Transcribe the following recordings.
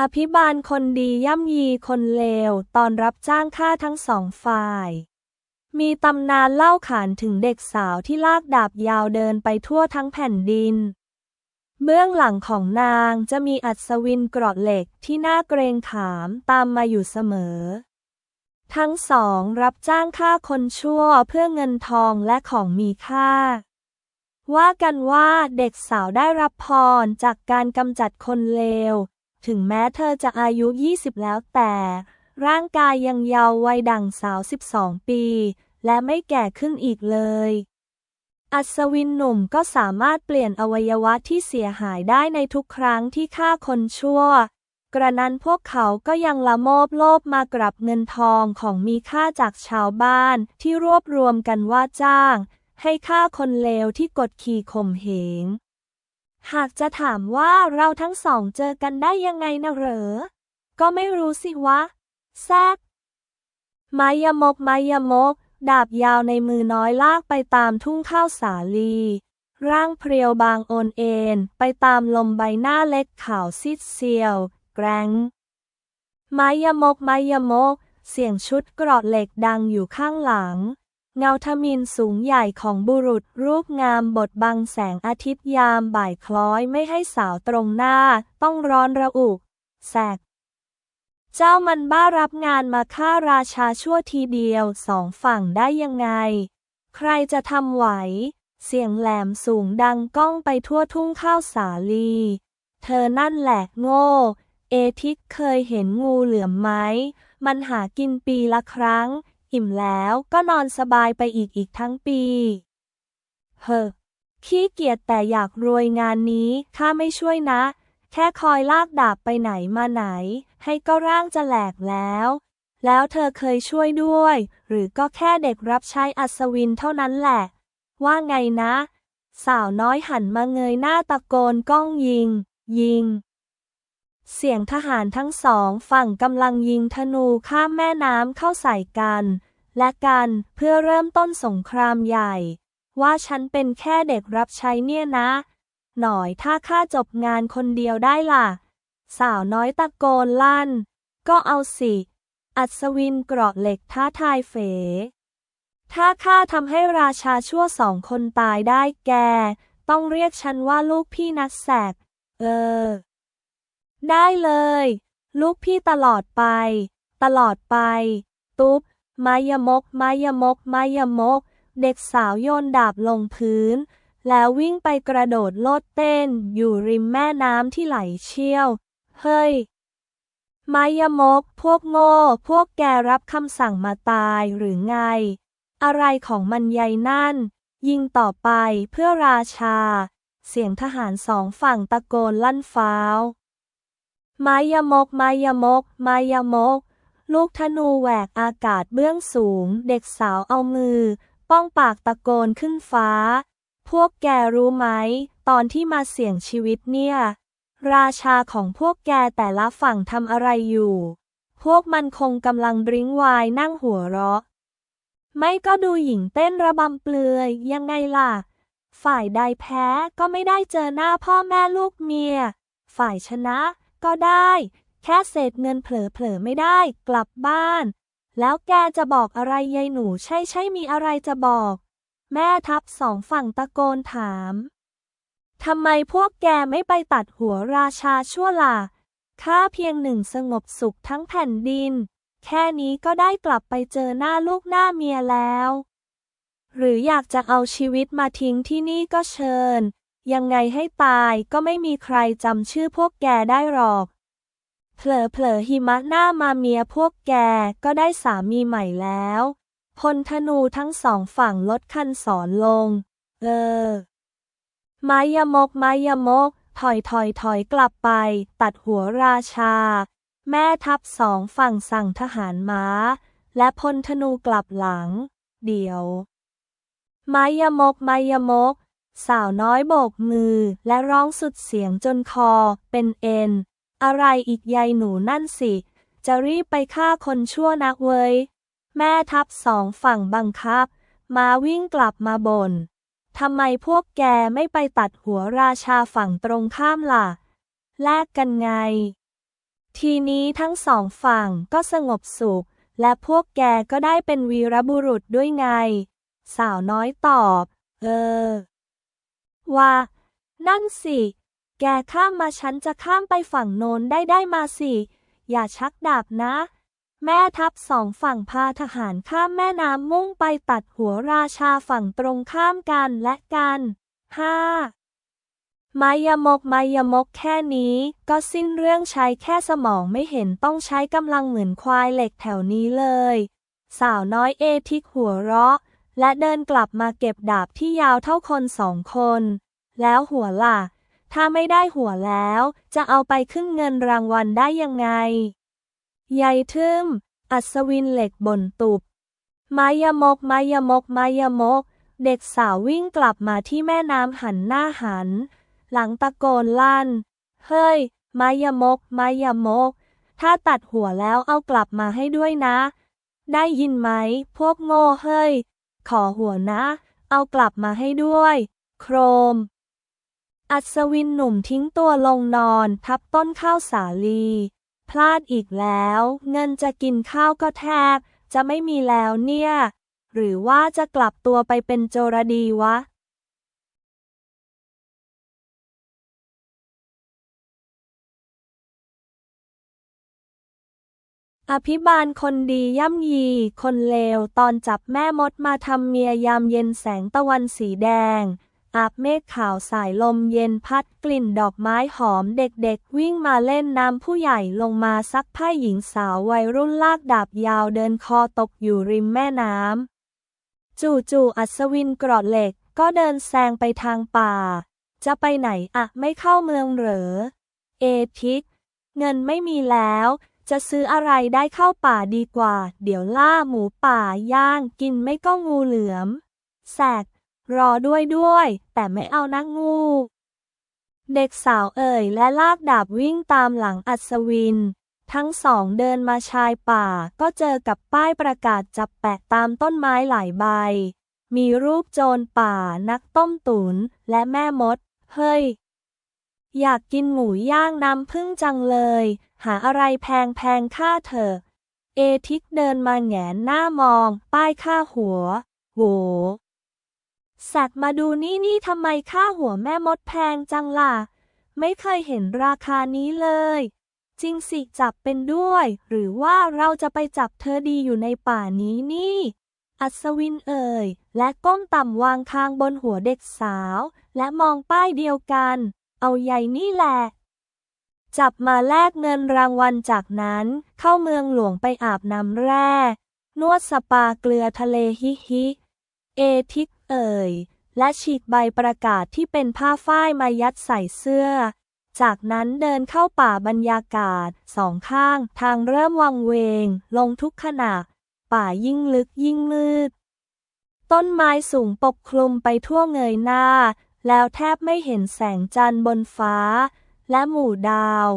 อภิบาลคนดีย่ำยีคนเลว ตอนรับจ้างฆ่าทั้งสองฝ่าย มีตำนานเล่าขานถึงเด็กสาวที่ลากดาบยาวเดินไปทั่วทั้งแผ่นดิน เบื้องหลังของนางจะมีอัศวินกราะเหล็กที่น่าเกรงขามตามมาอยู่เสมอ ทั้งสองรับจ้างฆ่าคนชั่วเพื่อเงินทองและของมีค่าว่ากันว่าเด็กสาวได้รับพรจากการกำจัดคนเลว ถึงแม้เธอจะอายุ 20 แล้วแต่ ร่างกายยังเยาว์วัยดั่งสาว 12 ปี และไม่แก่ขึ้นอีกเลย อัศวินหนุ่มก็สามารถเปลี่ยนอวัยวะที่เสียหายได้ในทุกครั้งที่ฆ่าคนชั่ว กระนั้นพวกเขาก็ยังละโมบโลภมากรับเงินทองของมีค่าจากชาวบ้านที่รวบรวมกันว่าจ้าง ให้ฆ่าคนเลวที่กดขี่ข่มเหง หากจะถามว่าเราทั้งสองเจอกันได้ยังไงนะเหรอ ก็ไม่รู้สิวะ แซกไม้ยมกไม้ยมก ดาบยาวในมือน้อยลากไปตามทุ่งข้าวสาลี ร่างเพรียวบางโอนเอ็นไปตามลมใบหน้าเล็กขาวซีดเซียว แกรง ไม้ยมกไม้ยมก เสียงชุดกราะเหล็กดังอยู่ข้างหลัง เงาทมินสูงใหญ่ของบุรุษรูปงามบดบังแสงอาทิตย์ยามบ่ายคล้อยไม่ให้สาวตรงหน้า ต้องร้อนระอุแสก เจ้ามันบ้ารับงานมาฆ่าราชาชั่วทีเดียวสองฝั่งได้ยังไง ใครจะทำไหว เสียงแหลมสูงดังก้องไปทั่วทุ่งข้าวสาลี เธอนั่นแหละโง่ เอทิกเคยเห็นงูเหลือมไหม มันหากินปีละครั้ง อิ่มแล้วก็นอนสบายไปอีกอีกทั้งปี เฮ้อขี้เกียจแต่อยากรวยงานนี้ข้าไม่ช่วยนะ แค่คอยลากดาบไปไหนมาไหน ให้ก็ร่างจะแหลกแล้ว แล้วเธอเคยช่วยด้วย หรือก็แค่เด็กรับใช้อัศวินเท่านั้นแหละ ว่าไงนะ สาวน้อยหันมาเงยหน้าตะโกนก้องยิง ยิง เสียงทหารทั้งสองฝั่งกำลังยิงธนูข้ามแม่น้ำเข้าใส่กัน และกันเพื่อเริ่มต้นสงครามใหญ่ ว่าฉันเป็นแค่เด็กรับใช้เนี่ยนะ หน่อยถ้าข้าจบงานคนเดียวได้ล่ะ สาวน้อยตะโกนลั่น ก็เอาสิ อัศวินเกราะเหล็กท้าทายเฝ ถ้าข้าทำให้ราชาชั่วสองคนตายได้แก ต้องเรียกฉันว่าลูกพี่นักแสก เออ ได้เลย ลูกพี่ตลอดไป ตลอดไป ตุ๊บไมายมกไมายมกไมายมก เด็กสาวโยนดาบลงพื้น แล้ววิ่งไปกระโดดโลดเต้น อยู่ริมแม่น้ำที่ไหลเชี่ยว เฮ้ยไมายมก พวกโง่ พวกแกรับคำสั่งมาตายหรือไง อะไรของมันใยนั่น ยิงต่อไปเพื่อราชา เสียงทหารสองฝั่งตะโกนลั่นฟ้าว ไม้ยมกไม้ยมกไม้ยมก ลูกธนูแหวกอากาศเบื้องสูง เด็กสาวเอามือ ป้องปากตะโกนขึ้นฟ้า พวกแกรู้ไหม ตอนที่มาเสี่ยงชีวิตเนี่ย ราชาของพวกแกแต่ละฝั่งทำอะไรอยู่ พวกมันคงกำลังดริ้งวน์นั่งหัวเราะ ไม่ก็ดูหญิงเต้นระบำเปลือยยังไงล่ะ ฝ่ายใดแพ้ก็ไม่ได้เจอหน้าพ่อแม่ลูกเมีย ฝ่ายชนะ ก็ได้ แค่เศษเงินเผลอๆไม่ได้ กลับบ้าน แล้วแกจะบอกอะไรยายหนูใช่ใช่มีอะไรจะบอก แม่ทัพสองฝั่งตะโกนถามทำไมพวกแกไม่ไปตัดหัวราชาชั่วล่ะข้าเพียงหนึ่งสงบสุขทั้งแผ่นดิน แค่นี้ก็ได้กลับไปเจอหน้าลูกหน้าเมียแล้ว หรืออยากจะเอาชีวิตมาทิ้งที่นี่ก็เชิญ ยังไงให้ตายก็ไม่มีใครจำชื่อพวกแกได้หรอก เผลอๆหิมะหน้ามาเมียพวกแกก็ได้สามีใหม่แล้วพลธนูทั้งสองฝั่งลดคันสอนลง เออไม้ยมกไม้ยมก ถอยถอยถอยกลับไป ตัดหัวราชา แม่ทัพสองฝั่งสั่งทหารม้า และพลธนูกลับหลัง เดี๋ยวไม้ยมกไม้ยมก สาวน้อยโบกมือและร้องสุดเสียงจนคอเป็นเอ็น อะไรอีกยายหนูนั่นสิ จะรีบไปฆ่าคนชั่วนักเว้ย แม่ทัพสองฝั่งบังคับ มาวิ่งกลับมาบน่นทำไมพวกแกไม่ไปตัดหัวราชาฝั่งตรงข้ามล่ะ แลกกันไง ทีนี้ทั้งสองฝั่งก็สงบสุข และพวกแกก็ได้เป็นวีรบุรุษด้วยไง สาวน้อยตอบ เออ ว่า นั่นสิ แกข้ามมาฉันจะข้ามไปฝั่งโน้นได้ได้มาสิ อย่าชักดาบนะ แม่ทัพสองฝั่งพาทหารข้ามแม่น้ำมุ่งไปตัดหัวราชาฝั่งตรงข้ามกันและกันห้ามายมกมายมกแค่นี้ ก็สิ้นเรื่องใช้แค่สมองไม่เห็นต้องใช้กำลังเหมือนควายเหล็กแถวนี้เลย สาวน้อยเอทิกหัวเราะ และเดินกลับมาเก็บดาบที่ยาวเท่าคนสองคน แล้วหัวล่ะ ถ้าไม่ได้หัวแล้ว จะเอาไปขึ้นเงินรางวัลได้ยังไง ยายทึมอัศวินเหล็กบ่นตุบ มายมก มายมก มายมก เด็กสาววิ่งกลับมาที่แม่น้ำหันหน้าหัน หลังตะโกนลั่น เฮ้ย มายมก มายมก ถ้าตัดหัวแล้วเอากลับมาให้ด้วยนะ ได้ยินไหม พวกโง่เฮ้ย ขอหัวนะ เอากลับมาให้ด้วย โครม อัศวินหนุ่มทิ้งตัวลงนอน ทับต้นข้าวสาลี พลาดอีกแล้ว เงินจะกินข้าวก็แทบ จะไม่มีแล้วเนี่ย หรือว่าจะกลับตัวไปเป็นโจรดีวะ อภิบาลคนดีย่ำยี คนเลวตอนจับแม่มดมาทำเมียยามเย็นแสงตะวันสีแดง อาบเมฆขาวสายลมเย็นพัดกลิ่นดอกไม้หอมเด็กๆ วิ่งมาเล่นน้ำผู้ใหญ่ลงมาซักผ้าหญิงสาววัยรุ่นลากดาบยาวเดินคอตกอยู่ริมแม่น้ำจู่ๆอัศวินกรอดเหล็กก็เดินแซงไปทางป่า จะไปไหนอะไม่เข้าเมืองเหรอ เอทิก เงินไม่มีแล้ว จะซื้ออะไรได้เข้าป่าดีกว่า เดี๋ยวล่าหมูป่าย่างกินไม่ก็งูเหลือม แสก รอด้วยด้วย แต่ไม่เอานะงู เด็กสาวเอ่ยและลากดาบวิ่งตามหลังอัศวิน ทั้งสองเดินมาชายป่าก็เจอกับป้ายประกาศจับแปะตามต้นไม้หลายใบ มีรูปโจรป่านักต้มตุนและแม่มด เฮ้ย อยากกินหมูย่างน้ำผึ้งจังเลย หาอะไรแพงแพงค่าเถอเอทิกเดินมาแหงนหน้ามอง ป้ายค่าหัว โห สัตว์มาดูนี่นี่ทำไมค่าหัวแม่มดแพงจังล่ะ ไม่เคยเห็นราคานี้เลย จริงสิจับเป็นด้วย หรือว่าเราจะไปจับเธอดีอยู่ในป่านี้นี่ อัศวินเอ่ย และก้มต่ำวางคางบนหัวเด็กสาว และมองป้ายเดียวกัน เอาใหญ่นี่แหละ จับมาแลกเงินรางวัลจากนั้น เข้าเมืองหลวงไปอาบน้ำแร่ นวดสปาเกลือทะเลฮิฮิ เอทิกเอ่ย และฉีกใบประกาศที่เป็นผ้าฝ้ายมายัดใส่เสื้อ จากนั้นเดินเข้าป่าบรรยากาศสองข้าง ทางเริ่มวังเวง ลงทุกขณะ ป่ายิ่งลึกยิ่งมืด ต้นไม้สูงปกคลุมไปทั่วเงยหน้า แล้วแทบไม่เห็นแสงจันทร์บนฟ้า และหมู่ดาว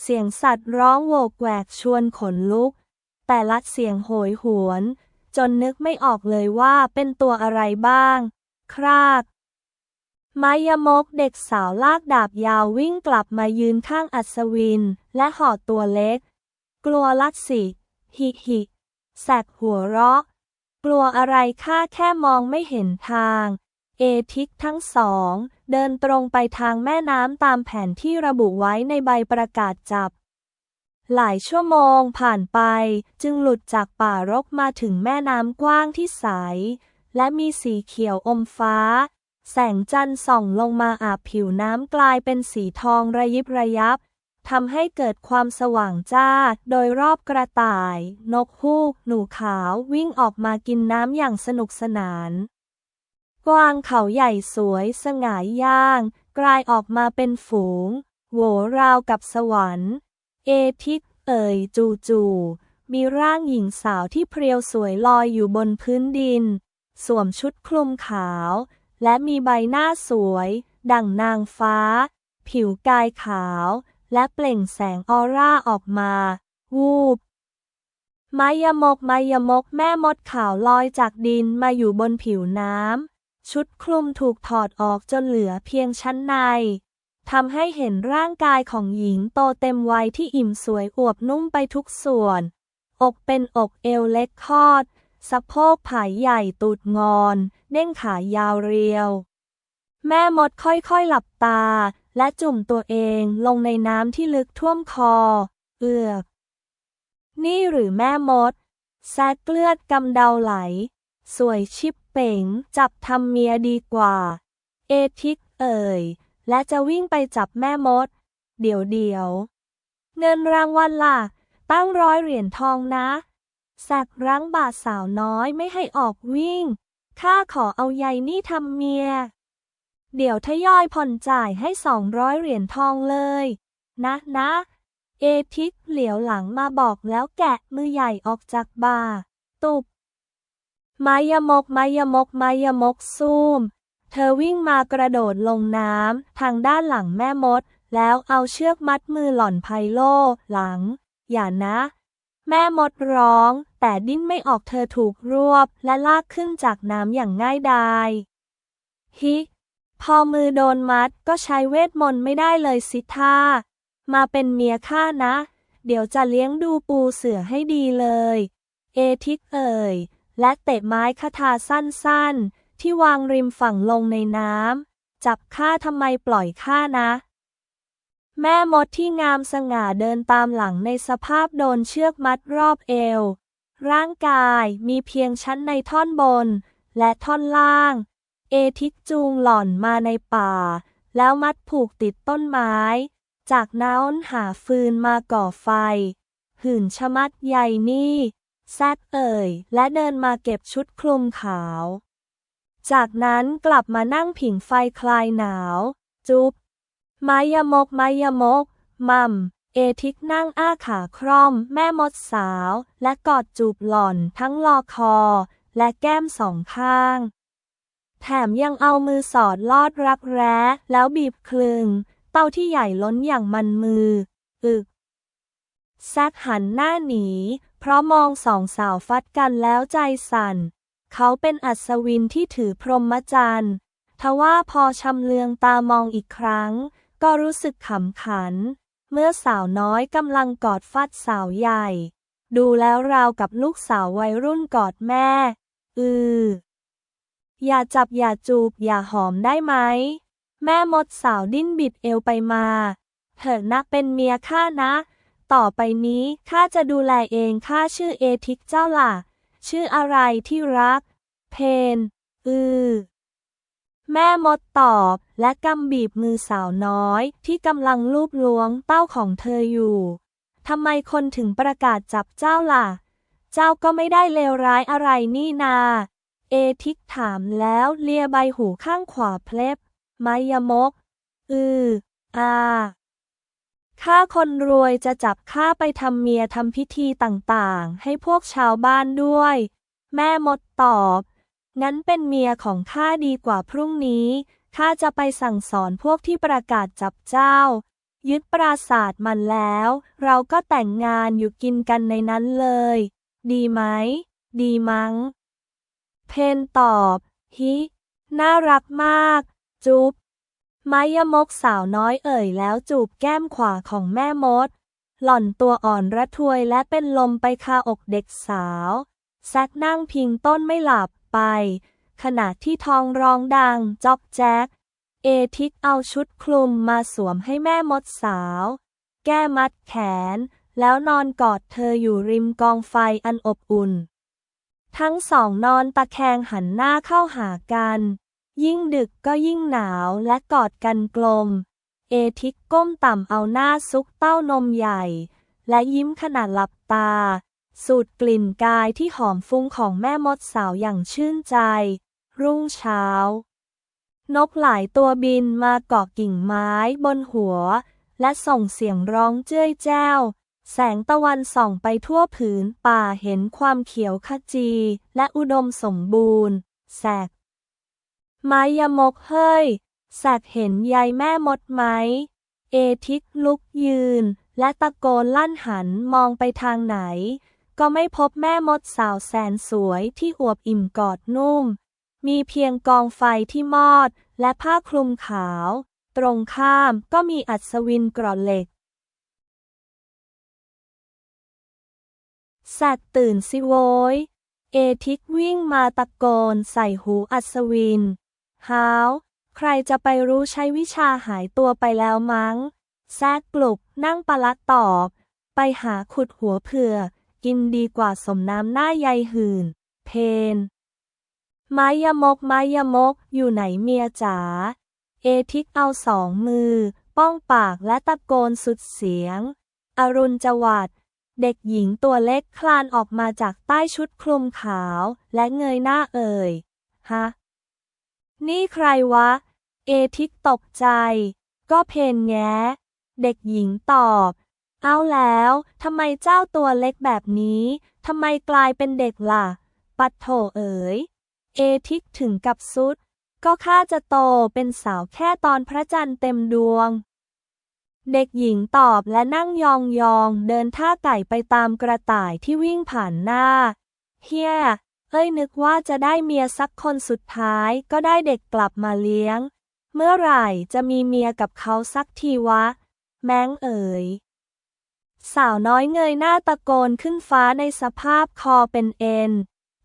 เสียงสัตว์ร้องโวกแวกชวนขนลุก แต่ละเสียงโหยหวน จนนึกไม่ออกเลยว่าเป็นตัวอะไรบ้าง ครากมายมกเด็กสาวลากดาบยาววิ่งกลับมายืนข้างอัศวิน และห่อตัวเล็ก กลัวลัดสิหิหิแสกหัวเราะ กลัวอะไรข้าแค่มองไม่เห็นทาง เอทิกทั้งสอง เดินตรงไปทางแม่น้ำตามแผนที่ระบุไว้ในใบประกาศจับ หลายชั่วโมงผ่านไป จึงหลุดจากป่ารกมาถึงแม่น้ำกว้างที่ใส และมีสีเขียวอมฟ้า แสงจันทร์ส่องลงมาอาบผิวน้ำกลายเป็นสีทองระยิบระยับทำให้เกิดความสว่างจ้า โดยรอบกระต่าย นกฮูก หนูขาว วิ่งออกมากินน้ำอย่างสนุกสนาน กวางเขาใหญ่สวยสง่ายย่าง กลายออกมาเป็นฝูง โหวราวกับสวรรค์ เอทิกเอ่ยจูจูมีร่างหญิงสาวที่เพรียวสวยลอยอยู่บนพื้นดิน สวมชุดคลุมขาว และมีใบหน้าสวย ดั่งนางฟ้า ผิวกายขาว และเปล่งแสงออร่าออกมา วูบไมายมกไมายมกแม่มดขาวลอยจากดินมาอยู่บนผิวน้ำ ชุดคลุมถูกถอดออกจนเหลือเพียงชั้นในทำให้เห็นร่างกายของหญิงโตเต็มวัยที่อิ่มสวยอวบนุ่มไปทุกส่วน อกเป็นอกเอวเล็กคอด สะโพกผายใหญ่ตูดงอน เด้งขายาวเรียว แม่มดค่อยๆหลับตา และจุ่มตัวเองลงในน้ำที่ลึกท่วมคอ เอือก นี่หรือแม่มด แซกเลือดกำเดาไหล สวยชิบ ป๋ง จับทำเมียดีกว่า เอทิกเอ่ย และจะวิ่งไปจับแม่มด เดี๋ยวเดียว เงินรางวัลล่ะ ตั้งร้อยเหรียญทองนะแซกรั้งบาทสาวน้อยไม่ให้ออกวิ่ง ข้าขอเอาใยนี่ทำเมีย เดี๋ยวทยอยผ่อนจ่ายให้สองร้อยเหรียญทองเลย นะนะ เอทิกเหลียวหลังมาบอกแล้วแกะมือใหญ่ออกจากบ่าตุบ ไมายมกไมายมกไมายมกซูม เธอวิ่งมากระโดดลงน้ำทางด้านหลังแม่มด แล้วเอาเชือกมัดมือหล่อนไพโลหลัง อย่านะ แม่มดร้อง แต่ดิ้นไม่ออกเธอถูกรวบและลากขึ้นจากน้ำอย่างง่ายดายฮิพอมือโดนมัดก็ใช้เวทมนต์ไม่ได้เลยสิท่า มาเป็นเมียข้านะ เดี๋ยวจะเลี้ยงดูปูเสือให้ดีเลย เอทิกเอ่ย และเตะไม้คาถาสั้นๆ ที่วางริมฝั่งลงในน้ำ จับข้าทำไมปล่อยข้านะ แม่มดที่งามสง่าเดินตามหลังในสภาพโดนเชือกมัดรอบเอว ร่างกายมีเพียงชั้นในท่อนบน และท่อนล่าง เอทิกจูงหล่อนมาในป่า แล้วมัดผูกติดต้นไม้ จากนั้นหาฟืนมาก่อไฟ หื่นชะมัดใหญ่นี่ แซกเอ่ย และเดินมาเก็บชุดคลุมขาว จากนั้นกลับมานั่งผิงไฟคลายหนาว จุ๊บไมายมกไมายมก มัม เอทิกนั่งอ้าขาคร่อม แม่มดสาว และกอดจูบหล่อนทั้งลอคอ และแก้มสองข้าง แถมยังเอามือสอดลอดรักแร้แล้วบีบคลึง เต้าที่ใหญ่ล้นอย่างมันมือ อึกแซกหันหน้าหนี เพราะมองสองสาวฟัดกันแล้วใจสั่น เขาเป็นอัศวินที่ถือพรหมจรรย์ ทว่าพอชำเลืองตามองอีกครั้ง ก็รู้สึกขำขัน เมื่อสาวน้อยกำลังกอดฟัดสาวใหญ่ ดูแล้วราวกับลูกสาววัยรุ่นกอดแม่ อือ อย่าจับอย่าจูบอย่าหอมได้ไหม แม่มดสาวดิ้นบิดเอวไปมา เถอะนะเป็นเมียข้านะ ต่อไปนี้ข้าจะดูแลเองข้าชื่อเอทิกเจ้าล่ะ ชื่ออะไรที่รัก เพน อือ แม่มดตอบ และกำบีบมือสาวน้อย ที่กำลังลูบล้วงเต้าของเธออยู่ทำไมคนถึงประกาศจับเจ้าล่ะ เจ้าก็ไม่ได้เลวร้ายอะไรนี่นา เอทิกถามแล้วเลียใบหูข้างขวาเพลบไมยมก อือ อา ข้าคนรวยจะจับข้าไปทำเมียทำพิธีต่างๆ ให้พวกชาวบ้านด้วย แม่มดตอบ งั้นเป็นเมียของข้าดีกว่าพรุ่งนี้ ข้าจะไปสั่งสอนพวกที่ประกาศจับเจ้า ยึดปราสาทมันแล้ว เราก็แต่งงานอยู่กินกันในนั้นเลย ดีไหม ดีมั้ง เพนตอบ ฮิ น่ารักมาก จุ๊บ ไมายมกสาวน้อยเอ่ยแล้วจูบแก้มขวาของแม่มด หล่อนตัวอ่อนระทวยและเป็นลมไปคาอกเด็กสาว แซกนั่งพิงต้นไม่หลับไป ขณะที่ทองร้องดังจอกแจ๊ก เอทิกเอาชุดคลุมมาสวมให้แม่มดสาว แก้มัดแขน แล้วนอนกอดเธออยู่ริมกองไฟอันอบอุ่น ทั้งสองนอนตะแคงหันหน้าเข้าหากัน ยิ่งดึกก็ยิ่งหนาวและกอดกันกลม เอทิกก้มต่ำเอาหน้าซุกเต้านมใหญ่ และยิ้มขนาดหลับตา สูดกลิ่นกายที่หอมฟุ้งของแม่มดสาวอย่างชื่นใจ รุ่งเช้า นกหลายตัวบินมาเกาะกิ่งไม้บนหัว และส่งเสียงร้องเจ้ยแจ้ว แสงตะวันส่องไปทั่วผืนป่าเห็นความเขียวขจีและอุดมสมบูรณ์ แสก ไม้ยมกเฮ้ยแสกเห็นยายแม่มดไหม เอทิกลุกยืน และตะโกนลั่นหันมองไปทางไหน ก็ไม่พบแม่มดสาวแสนสวยที่อวบอิ่มกอดนุ่ม มีเพียงกองไฟที่มอดและผ้าคลุมขาว ตรงข้ามก็มีอัศวินกรอเหล็กแซกตื่นสิโว้ยเอทิกวิ่งมาตะโกนใส่หูอัศวิน ฮาว ใครจะไปรู้ใช้วิชาหายตัวไปแล้วมั้ง แซกลุกนั่งปะละตอบ ไปหาขุดหัวเผือกกินดีกว่าสมน้ำหน้าใยหื่น เพน ไม้ยมกไม้ยมก อยู่ไหนเมียจ๋า เอทิกเอาสองมือ ป้องปากและตะโกนสุดเสียง อรุณจวัดเด็กหญิงตัวเล็กคลานออกมาจากใต้ชุดคลุมขาว และเงยหน้าเอ่ย ฮะ นี่ใครวะ เอทิกตกใจ ก็เพนแง้เด็กหญิงตอบ เอาแล้วทำไมเจ้าตัวเล็กแบบนี้ทำไมกลายเป็นเด็กล่ะ ปัดโถเอ๋ย เอทิกถึงกับสุด ก็ข้าจะโตเป็นสาวแค่ตอนพระจันทร์เต็มดวง เด็กหญิงตอบและนั่งยองยองๆเดินท่าไก่ไปตามกระต่ายที่วิ่งผ่านหน้า เฮีย เอ้ยนึกว่าจะได้เมียสักคนสุดท้ายก็ได้เด็กกลับมาเลี้ยง เมื่อไหร่จะมีเมียกับเขาสักทีวะ แม้งเอ๋ย สาวน้อยเงยหน้าตะโกนขึ้นฟ้าในสภาพคอเป็นเอ็น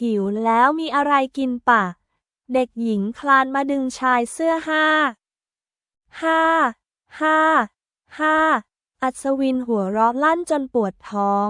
หิวแล้วมีอะไรกินปะ เด็กหญิงคลานมาดึงชายเสื้อห้า ห้า ห้า ห้า อัศวินหัวเราะลั่นจนปวดท้อง